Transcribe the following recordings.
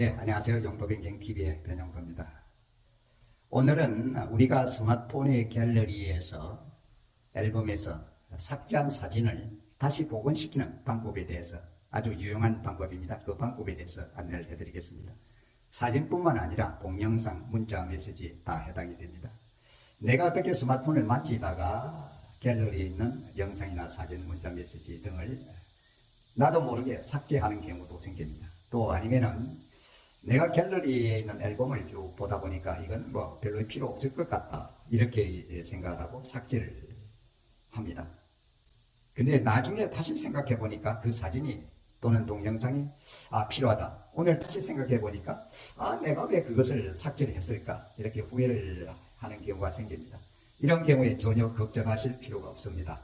예, 안녕하세요. 용도변경TV의 변용도입니다. 오늘은 우리가 스마트폰의 갤러리에서 앨범에서 삭제한 사진을 다시 복원시키는 방법에 대해서 아주 유용한 방법입니다. 그 방법에 대해서 안내를 해드리겠습니다. 사진뿐만 아니라 동영상, 문자, 메시지 다 해당이 됩니다. 내가 어떻게 스마트폰을 만지다가 갤러리에 있는 영상이나 사진, 문자, 메시지 등을 나도 모르게 삭제하는 경우도 생깁니다. 또 아니면은 내가 갤러리에 있는 앨범을 쭉 보다 보니까 이건 뭐 별로 필요 없을 것 같다. 이렇게 생각을 하고 삭제를 합니다. 근데 나중에 다시 생각해 보니까 그 사진이 또는 동영상이 아 필요하다. 오늘 다시 생각해 보니까 아 내가 왜 그것을 삭제를 했을까 이렇게 후회를 하는 경우가 생깁니다. 이런 경우에 전혀 걱정하실 필요가 없습니다.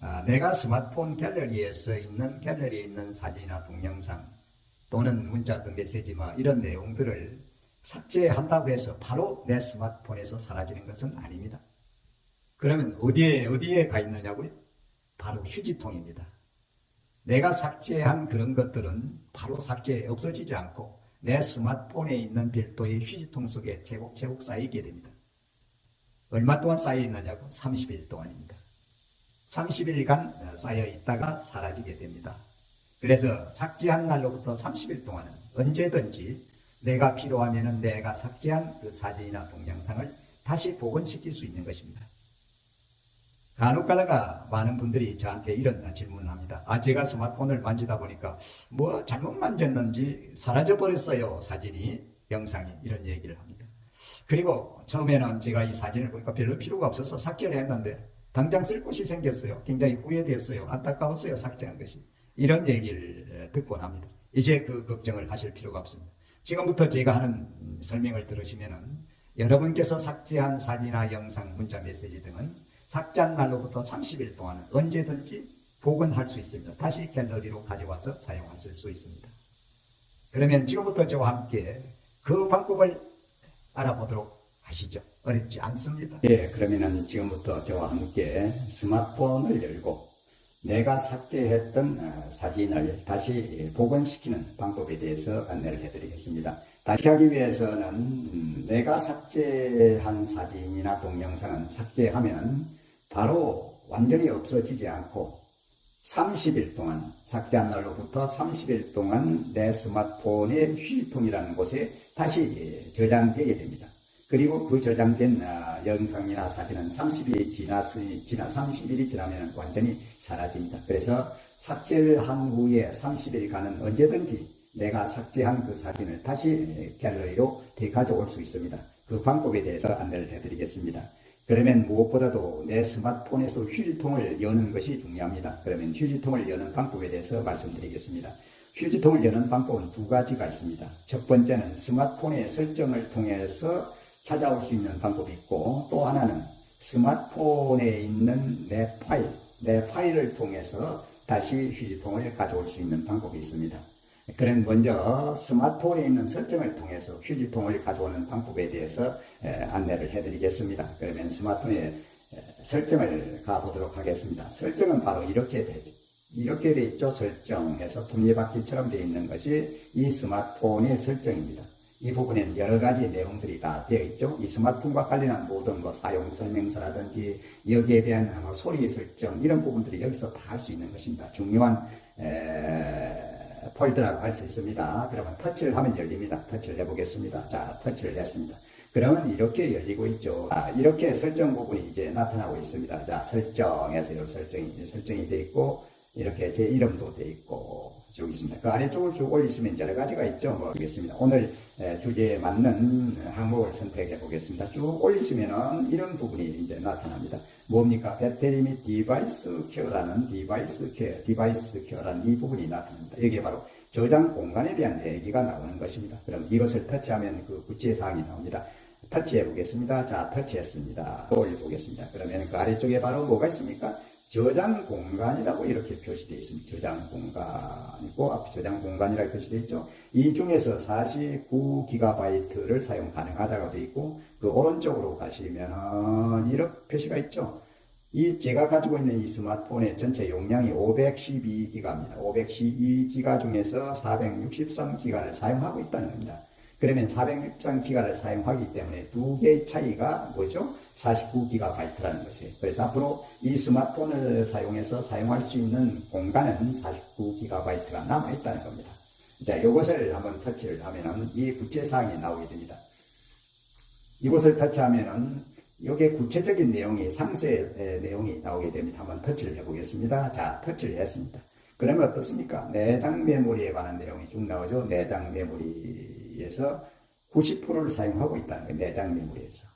아, 내가 스마트폰 갤러리에서 있는 갤러리에 있는 사진이나 동영상 또는 문자 등 메시지 뭐 이런 내용들을 삭제한다고 해서 바로 내 스마트폰에서 사라지는 것은 아닙니다. 그러면 어디에 어디에 가 있느냐고요? 바로 휴지통입니다. 내가 삭제한 그런 것들은 바로 삭제 없어지지 않고 내 스마트폰에 있는 별도의 휴지통 속에 제곡제곡 쌓이게 됩니다. 얼마 동안 쌓여 있느냐고? 30일 동안입니다. 30일간 쌓여 있다가 사라지게 됩니다. 그래서 삭제한 날로부터 30일 동안은 언제든지 내가 필요하면 내가 삭제한 그 사진이나 동영상을 다시 복원시킬 수 있는 것입니다. 간혹 가다가 많은 분들이 저한테 이런 질문을 합니다. 아, 제가 스마트폰을 만지다 보니까 뭐 잘못 만졌는지 사라져 버렸어요. 사진이, 영상이. 이런 얘기를 합니다. 그리고 처음에는 제가 이 사진을 보니까 별로 필요가 없어서 삭제를 했는데 당장 쓸 곳이 생겼어요. 굉장히 후회되었어요. 안타까웠어요. 삭제한 것이. 이런 얘기를 듣곤 합니다. 이제 그 걱정을 하실 필요가 없습니다. 지금부터 제가 하는 설명을 들으시면은 여러분께서 삭제한 사진이나 영상, 문자, 메시지 등은 삭제한 날로부터 30일 동안 언제든지 복원할 수 있습니다. 다시 갤러리로 가져와서 사용하실 수 있습니다. 그러면 지금부터 저와 함께 그 방법을 알아보도록 하시죠. 어렵지 않습니다. 예, 그러면은 지금부터 저와 함께 스마트폰을 열고 내가 삭제했던 어, 사진을 다시 복원시키는 방법에 대해서 안내를 해드리겠습니다. 다시 하기 위해서는 음, 내가 삭제한 사진이나 동영상은 삭제하면 바로 완전히 없어지지 않고 30일 동안 삭제한 날로부터 30일 동안 내 스마트폰의 휴지통이라는 곳에 다시 저장되게 됩니다. 그리고 그 저장된 어, 영상이나 사진은 30일이 지나서, 지나 30일이 지나면 완전히 사라집니다. 그래서 삭제를 한 후에 30일간은 언제든지 내가 삭제한 그 사진을 다시 갤러리로 되가져올 수 있습니다. 그 방법에 대해서 안내를 해드리겠습니다. 그러면 무엇보다도 내 스마트폰에서 휴지통을 여는 것이 중요합니다. 그러면 휴지통을 여는 방법에 대해서 말씀드리겠습니다. 휴지통을 여는 방법은 두 가지가 있습니다. 첫 번째는 스마트폰의 설정을 통해서 찾아올 수 있는 방법이 있고 또 하나는 스마트폰에 있는 내 파일, 내 파일을 통해서 다시 휴지통을 가져올 수 있는 방법이 있습니다. 그럼 먼저 스마트폰에 있는 설정을 통해서 휴지통을 가져오는 방법에 대해서 안내를 해드리겠습니다. 그러면 스마트폰에 설정을 가보도록 하겠습니다. 설정은 바로 이렇게 되죠. 이렇게 되어 있죠. 설정해서 톱니바퀴처럼 되어 있는 것이 이 스마트폰의 설정입니다. 이 부분에는 여러 가지 내용들이 다 되어 있죠. 이 스마트폰과 관련한 모든 거 사용 설명서라든지 여기에 대한 뭐 소리 설정 이런 부분들이 여기서 다 할 수 있는 것입니다. 중요한 에, 폴더라고 할 수 있습니다. 그러면 터치를 하면 열립니다. 터치를 해보겠습니다. 자, 터치를 했습니다. 그러면 이렇게 열리고 있죠. 아, 이렇게 설정 부분이 이제 나타나고 있습니다. 자, 설정에서 이렇게 설정이, 설정이 되어 있고, 이렇게 제 이름도 되어 있고, 쭉 있습니다. 그 아래쪽을 쭉 올리시면 여러 가지가 있죠. 뭐, 보겠습니다. 오늘 주제에 맞는 항목을 선택해 보겠습니다. 쭉 올리시면은 이런 부분이 이제 나타납니다. 뭡니까? 배터리 및 디바이스 케어라는 디바이스 케어, 디바이스 케어라는 이 부분이 나타납니다. 여기에 바로 저장 공간에 대한 얘기가 나오는 것입니다. 그럼 이것을 터치하면 그 구체 사항이 나옵니다. 터치해 보겠습니다. 자, 터치했습니다. 올려 보겠습니다. 그러면 그 아래쪽에 바로 뭐가 있습니까? 저장 공간이라고 이렇게 표시되어 있습니다. 저장 공간이고 앞 저장 공간이라고 표시되어 있죠. 이 중에서 49GB를 사용 가능하다고 되어 있고 그 오른쪽으로 가시면 이렇게 표시가 있죠. 이 제가 가지고 있는 이 스마트폰의 전체 용량이 512기가입니다. 512기가 중에서 463기가를 사용하고 있다는 겁니다. 그러면 463기가를 사용하기 때문에 두 개의 차이가 뭐죠? 49GB라는 것이에요. 그래서 앞으로 이 스마트폰을 사용해서 사용할 수 있는 공간은 49GB가 남아있다는 겁니다. 자, 이것을 한번 터치를 하면은 이 구체사항이 나오게 됩니다. 이곳을 터치하면은 여기에 구체적인 내용이 상세 내용이 나오게 됩니다. 한번 터치를 해보겠습니다. 자, 터치를 했습니다. 그러면 어떻습니까? 내장 메모리에 관한 내용이 쭉 나오죠. 내장 메모리에서 90%를 사용하고 있다는 거예요. 내장 메모리에서.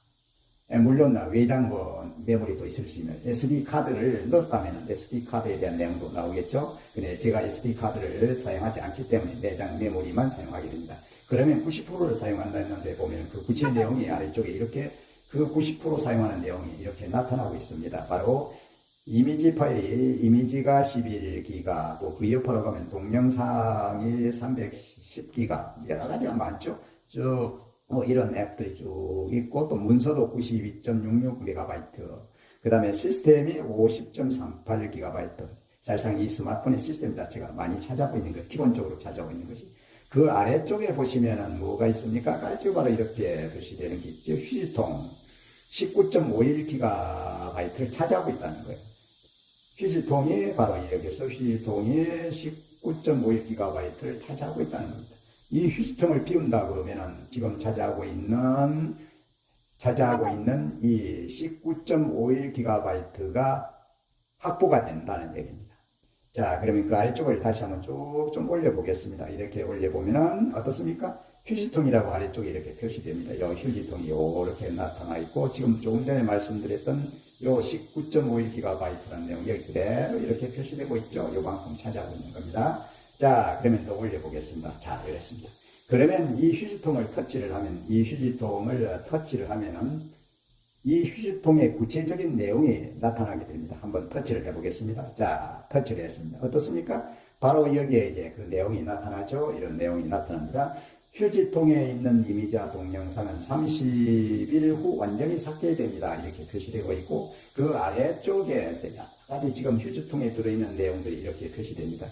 예, 물론 외장 뭐 메모리도 있을 수 있는 SD 카드를 넣었다면 SD 카드에 대한 내용도 나오겠죠. 근데 제가 SD 카드를 사용하지 않기 때문에 내장 메모리만 사용하게 됩니다. 그러면 90%를 사용한다는데 보면 그 구체 내용이 아래쪽에 이렇게 그 90% 사용하는 내용이 이렇게 나타나고 있습니다. 바로 이미지 파일이 이미지가 11기가 또 그 옆으로 가면 동영상이 310기가 여러 가지가 많죠. 쭉 뭐 이런 앱들이 쭉 있고 또 문서도 92.66MB 그 다음에 시스템이 50.38GB 사실상 이 스마트폰의 시스템 자체가 많이 찾아오고 있는 것 기본적으로 찾아오고 있는 것이 그 아래쪽에 보시면은 뭐가 있습니까? 깔쭉 바로 이렇게 표시되는 게 있죠. 휴지통 19.51GB를 차지하고 있다는 거예요. 휴지통이 바로 여기서 휴지통이 19.51GB를 차지하고 있다는 겁니다. 이 휴지통을 비운다 그러면은 지금 차지하고 있는 차지하고 있는 이 19.51GB가 확보가 된다는 얘기입니다. 자, 그러면 그 아래쪽을 다시 한번 쭉 좀 올려보겠습니다. 이렇게 올려보면은 어떻습니까? 휴지통이라고 아래쪽에 이렇게 표시됩니다. 요 휴지통이 요렇게 나타나 있고, 지금 조금 전에 말씀드렸던 요 19.51GB라는 내용이 여기 그대로 이렇게 표시되고 있죠. 요만큼 차지하고 있는 겁니다. 자, 그러면 또 올려보겠습니다. 자, 이랬습니다. 그러면 이 휴지통을 터치를 하면, 이 휴지통을 터치를 하면은 이 휴지통의 구체적인 내용이 나타나게 됩니다. 한번 터치를 해보겠습니다. 자, 터치를 했습니다. 어떻습니까? 바로 여기에 이제 그 내용이 나타나죠. 이런 내용이 나타납니다. 휴지통에 있는 이미지와 동영상은 30일 후 완전히 삭제됩니다. 이렇게 표시되고 있고, 그 아래쪽에 아직 지금 휴지통에 들어있는 내용들이 이렇게 표시됩니다.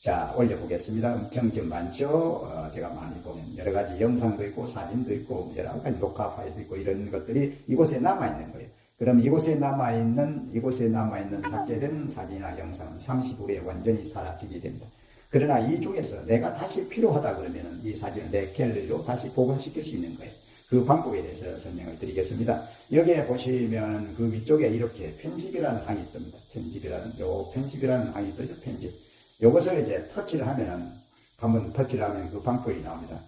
자, 올려보겠습니다. 엄청 지금 많죠? 어, 제가 많이 보면 여러 가지 영상도 있고 사진도 있고 여러 가지 녹화 파일도 있고 이런 것들이 이곳에 남아있는 거예요. 그럼 이곳에 남아있는, 이곳에 남아있는 삭제된 사진이나 영상은 30일에 완전히 사라지게 됩니다. 그러나 이 중에서 내가 다시 필요하다 그러면 이 사진을 내 갤러리로 다시 복원시킬 수 있는 거예요. 그 방법에 대해서 설명을 드리겠습니다. 여기에 보시면 그 위쪽에 이렇게 편집이라는 항이 뜹니다. 편집이라는, 요 편집이라는 항이 뜨죠, 편집. 요것을 이제 터치를 하면, 한번 터치를 하면 그 방법이 나옵니다.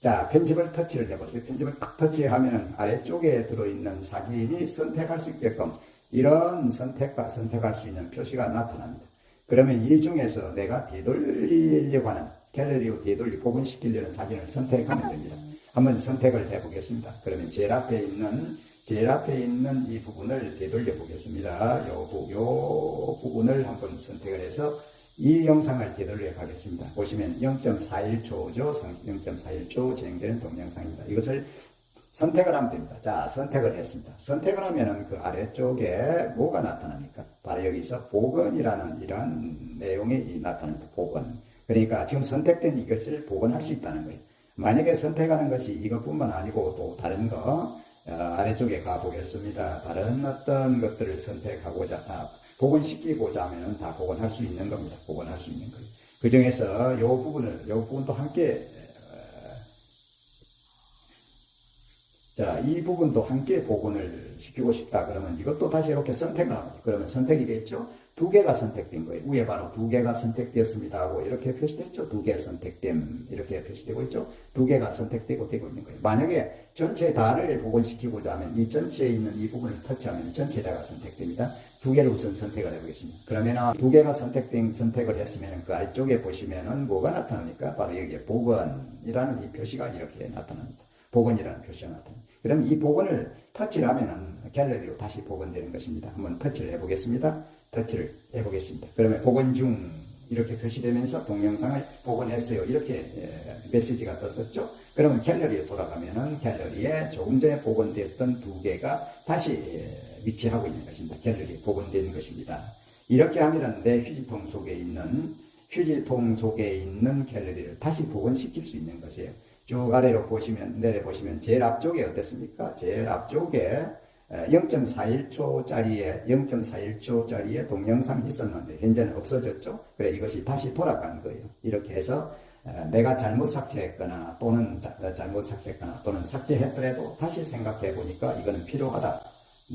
자, 편집을 터치를 해보세요. 편집을 딱 터치하면 아래쪽에 들어있는 사진이 선택할 수 있게끔 이런 선택과 선택할 수 있는 표시가 나타납니다. 그러면 이 중에서 내가 되돌리려고 하는 갤러리로 되돌리 복원시키려는 사진을 선택하면 됩니다. 한번 선택을 해보겠습니다. 그러면 제일 앞에 있는 제일 앞에 있는 이 부분을 되돌려 보겠습니다. 요, 부, 요 부분을 한번 선택을 해서 이 영상을 되돌려 가겠습니다. 보시면 0.41초죠. 0.41초 진행되는 동영상입니다. 이것을 선택을 하면 됩니다. 자, 선택을 했습니다. 선택을 하면은 그 아래쪽에 뭐가 나타납니까? 바로 여기서 복원이라는 이런 내용이 나타납니다. 복원. 그러니까 지금 선택된 이것을 복원할 수 있다는 거예요. 만약에 선택하는 것이 이것뿐만 아니고 또 다른 거 어, 아래쪽에 가보겠습니다. 다른 어떤 것들을 선택하고자 아, 복원시키고자 하면 다 복원할 수 있는 겁니다. 복원할 수 있는 거예요. 그 중에서 이 부분을, 이 부분도 함께, 자, 이 부분도 함께 복원을 시키고 싶다. 그러면 이것도 다시 이렇게 선택을 합니다. 그러면 선택이 됐죠? 두 개가 선택된 거예요. 위에 바로 두 개가 선택되었습니다 하고 이렇게 표시됐죠. 두 개 선택됨 이렇게 표시되고 있죠. 두 개가 선택되고 되고 있는 거예요. 만약에 전체 다를 복원시키고자 하면 이 전체에 있는 이 부분을 터치하면 전체 다가 선택됩니다. 두 개를 우선 선택을 해보겠습니다. 그러면 두 개가 선택된 선택을 했으면 그 아래쪽에 보시면은 뭐가 나타납니까? 바로 여기에 복원이라는 이 표시가 이렇게 나타납니다. 복원이라는 표시가 나타납니다. 그럼 이 복원을 터치를 하면은 갤러리로 다시 복원되는 것입니다. 한번 터치를 해보겠습니다. 터치를 해보겠습니다. 그러면 복원 중 이렇게 표시되면서 동영상을 복원했어요. 이렇게 메시지가 떴었죠. 그러면 갤러리에 돌아가면은 갤러리에 조금 전에 복원됐던 두 개가 다시 위치하고 있는 것입니다. 갤러리에 복원된 것입니다. 이렇게 하면 내 휴지통 속에 있는 휴지통 속에 있는 갤러리를 다시 복원시킬 수 있는 것이에요. 쭉 아래로 보시면 내려 보시면 제일 앞쪽에 어떻습니까? 제일 앞쪽에 0.41초짜리에 0.41초짜리의 동영상이 있었는데 현재는 없어졌죠. 그래 이것이 다시 돌아간 거예요. 이렇게 해서 어, 내가 잘못 삭제했거나 또는 자- 어, 잘못 삭제했거나 또는 삭제했더라도 다시 생각해 보니까 이거는 필요하다.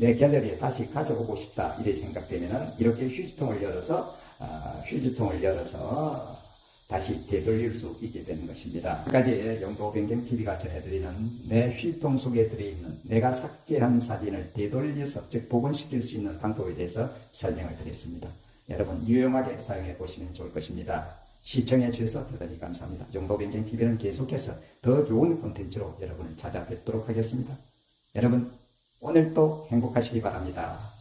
내 갤러리에 다시 가져오고 싶다. 이래 생각되면은 이렇게 휴지통을 열어서 아, 휴지통을 열어서 다시 되돌릴 수 있게 되는 것입니다. 한 가지 영도 변경 TV가 전해드리는 내 휴지통 속에 들어있는 내가 삭제한 사진을 되돌려서 즉 복원시킬 수 있는 방법에 대해서 설명을 드렸습니다. 여러분 유용하게 사용해 보시면 좋을 것입니다. 시청해 주셔서 대단히 감사합니다. 영도 변경 TV는 계속해서 더 좋은 콘텐츠로 여러분을 찾아뵙도록 하겠습니다. 여러분 오늘도 행복하시기 바랍니다.